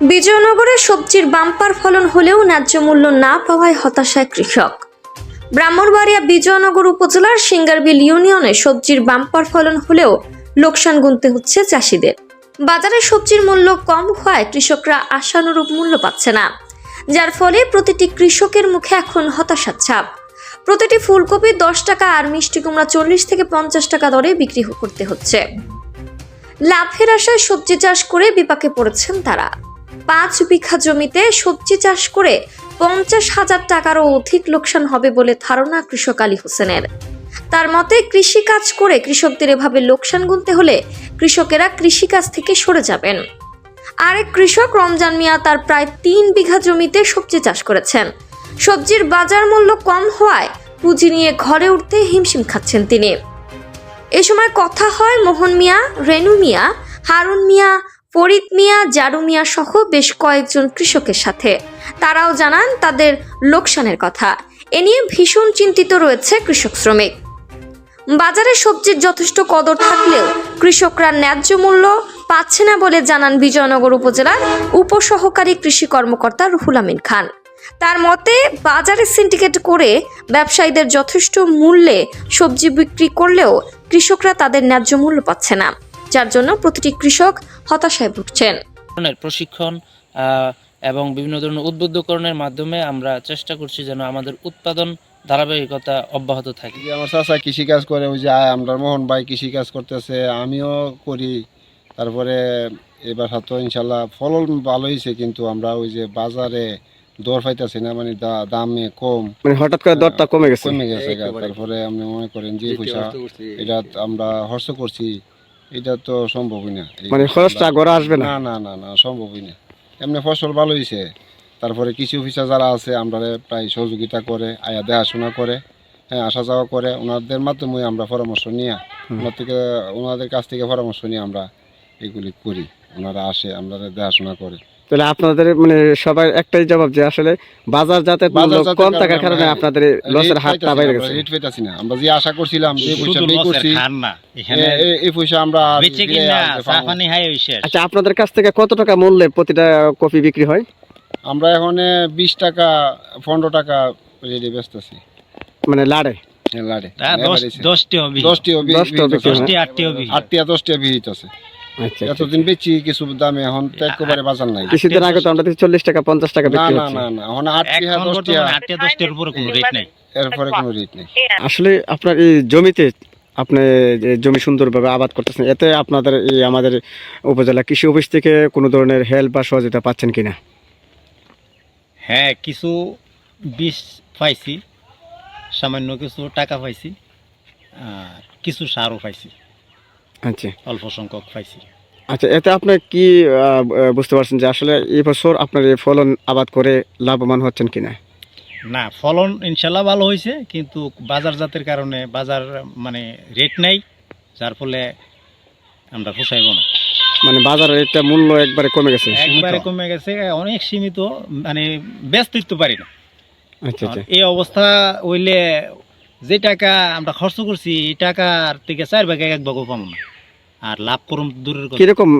বিজয়নগরে সবজির বাম্পার ফলন হলেও ন্যায্য মূল্য না পাওয়ায় হতাশায় কৃষক। ব্রাহ্মণবাড়িয়া বিজয়নগর উপজেলার সিঙ্গারবিল ইউনিয়নে সবজির বাম্পার ফলন হলেও লোকসান গুনতে হচ্ছে চাষিদের। বাজারে সবজির মূল্য কম হওয়ায় কৃষকরা আশানুরূপ মূল্য পাচ্ছে না, যার ফলে প্রতিটি কৃষকের মুখে এখন হতাশার ছাপ। প্রতিটি ফুলকপি দশ টাকা আর মিষ্টি কুমড়া চল্লিশ থেকে পঞ্চাশ টাকা দরে বিক্রি করতে হচ্ছে। লাভের আশায় সবজি চাষ করে বিপাকে পড়েছেন তারা। পাঁচ বিঘা জমিতে সবজি চাষ করে পঞ্চাশ হাজার টাকারও অধিক লোকসান হবে বলে ধারণা কৃষক আলী হোসেনের। তার মতে কৃষি কাজ করে কৃষকদের এভাবে লোকসান গুনতে হলে কৃষকেরা কৃষিকাজ থেকে সরে যাবেন। আরেক কৃষক রমজান মিয়া তার প্রায় তিন বিঘা জমিতে সবজি চাষ করেছেন। সবজির বাজার মূল্য কম হওয়ায় পুঁজি নিয়ে ঘরে উঠতে হিমশিম খাচ্ছেন তিনি। এ সময় কথা হয় মোহন মিয়া, রেনু মিয়া, হারুন মিয়া ফরিদ মিয়া, জারু মিয়া সহ বেশ কয়েকজন কৃষকের সাথে। তারাও জানান তাদের লোকসানের কথা। এ নিয়ে ভীষণ চিন্তিত রয়েছে কৃষক শ্রমিক। বাজারে সবজির যথেষ্ট কদর থাকলেও কৃষকরা ন্যায্য মূল্য পাচ্ছে না বলে জানান বিজয়নগর উপজেলার উপসহকারী কৃষি কর্মকর্তা রুহুল আমিন খান। তার মতে, বাজারে সিন্ডিকেট করে ব্যবসায়ীদের যথেষ্ট মূল্যে সবজি বিক্রি করলেও কৃষকরা তাদের ন্যায্য মূল্য পাচ্ছে না। যার জন্য প্রতিটি কৃষক হতাশায় ভুগছেন। প্রশিক্ষণ এবং বিভিন্ন ধরনের উদ্বুদ্ধকরণের মাধ্যমে আমরা চেষ্টা করছি যেন আমাদের উৎপাদন ধারাবাহিকতা অব্যাহত থাকে। যে আমার চাচা কৃষিকাজ করে ওই যে আয় আমরা মোহন ভাই কৃষিকাজ করতেছে আমিও করি। তারপরে এবার হয়তো ইনশাল্লাহ ফলন ভালো হয়েছে কিন্তু আমরা ওই যে বাজারে দর পাইতেছি না মানে দামে কম। মানে হঠাৎ করে দরটা কমে গেছে? কমে গেছে তারপরে আপনি মনে করেন যে পয়সা এটা আমরা খরচ করছি। এটা তো সম্ভবই না। মানে খরচটা গড়া আসবে না? না না না সম্ভবই না। এমনি ফসল ভালো হয়েছে তারপরে কৃষি অফিসার যারা আছে আমরা প্রায় সহযোগিতা করে আয়া দেখাশোনা করে হ্যাঁ আসা যাওয়া করে ওনাদের মাধ্যমে আমরা পরামর্শ নিয়ে ওনার থেকে ওনাদের কাছ থেকে পরামর্শ নিয়ে আমরা এগুলি করি। ওনারা আসে আমরা দেখাশোনা করে। তাহলে আপনাদের মানে সবাই একটাই জবাব যে আসলে বাজার যাতে কম থাকার কারণে কারণে আপনাদের লসের হাতটা বাইরে গেছে। রেট পাইতাছি না। আমরা যে আশা করছিলাম যে পয়সা লসের করছি খান না এখানে এ- এ- এই পয়সা আমরা বেঁচে ফিরে কিনা আনতে চা না। পানি হাই শেষ আচ্ছা আপনাদের কাছ থেকে কত টাকা মূল্যে প্রতিটা কপি বিক্রি হয়? আমরা এখন বিশ টাকা পনেরো টাকা রেডি বেচতেছি। মানে লাড়ে? লাড়ে। তা দশ দশটি হবে দশটি হবি দশটি হবি কি দশটি আটটি হবে আটটিয়া দশটিয়া বিহিত আছে আচ্ছা আচ্ছা। এতদিন বেচি কিছু দামে এখন তো একেবারে বাজার নাই। কিছুদিন আগে তো আমরা চল্লিশ টাকা পঞ্চাশ টাকা না না না না এখন আটটিয়া এখন দশটিয়া বর্তমানে আটটি দশটির উপরে কোনো রেট নেই। এরপরে কোনো রেট নেই। আসলে আপনার এই জমিতে আপনি যে জমি সুন্দরভাবে আবাদ করতেছেন এতে আপনাদের এই আমাদের উপজেলা কৃষি অফিস থেকে কোনো ধরনের হেল্প বা সহযোগিতা পাচ্ছেন কিনা? হ্যাঁ কিছু বিষ পাইছি সামান্য কিছু টাকা পাইছি আর কিছু সারও পাইছি। আচ্ছা। অল্প সংখ্যক পাইছি। আচ্ছা এতে আপনি কি বুঝতে পারছেন যে আসলে এই বছর আপনার এই ফলন আবাদ করে লাভবান হচ্ছেন কিনা? না ফলন ইনশাল্লাহ ভালো হয়েছে কিন্তু বাজার জাতের কারণে বাজার মানে রেট নেই যার ফলে আমরা পোষাইব না। মানে বাজারের একটা মূল্য একবারে কমে গেছে? একবারে কমে গেছে অনেক সীমিত মানে ব্যস্ত পারি না। আচ্ছা আচ্ছা। এই অবস্থা হইলে যে টাকা আমরা খরচ করছি, এই টাকার থেকে চার ভাগে এক ভাগও পাবো না। আর লাভ করুন দূরের কীরকম